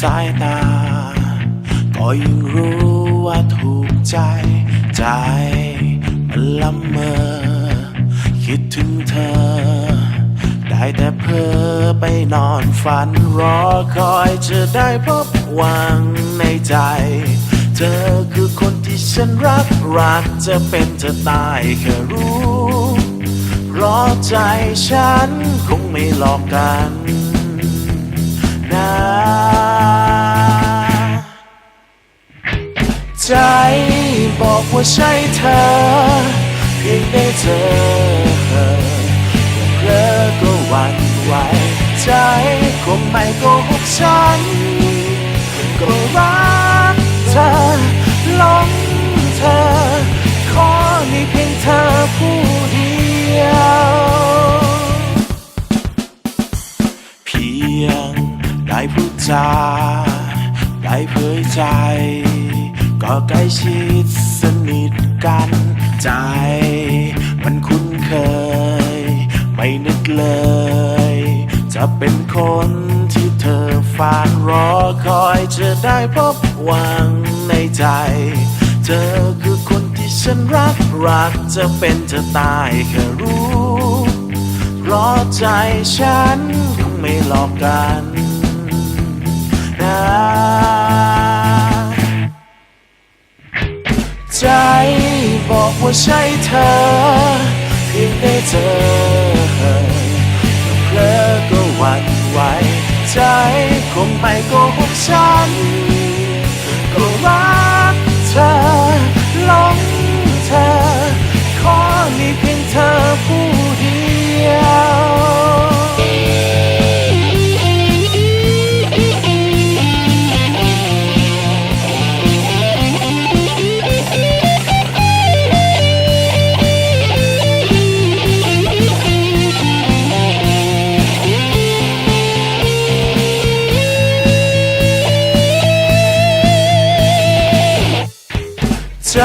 สายตา ก็ยิ่งรู้ว่าถูกใจ ใจมันละเมอ คิดถึงเธอ ได้แต่เพ้อไปนอนฝันรอคอยจะได้พบหวังในใจ เธอคือคนที่ฉันรัก รักจะเป็นจะตายแค่รู้ราะใจฉันคงไม่หลอกกันนะ บอกว่าใช่เธอ เพียงได้เจอเธอเพลอก็หวั่นไหวใจคงไม่โกหกฉัน ก็รักเธอหลงเธอ ขอมีเพียงเธอผู้เดียว เพียงได้พูดจาได้เผยใจ ก็ใกล้ชิดสนิทกันใจ มันคุ้นเคย ไม่นึกเลย จะเป็นคนที่เธอฝากรอคอยจะได้พบหวังในใจ เธอคือคนที่ฉันรักรักจะเป็นจะตายแค่รู้เพราะใจฉันคงไม่หลอกกันนะ ว่าใช่เธอ เพียงได้เจอเพลอก็หวั่นไหวใจคงไปโกหกฉัน ก็รัก ใจ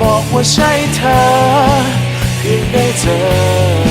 บอกว่าใช่เธอ เพียงได้เจอ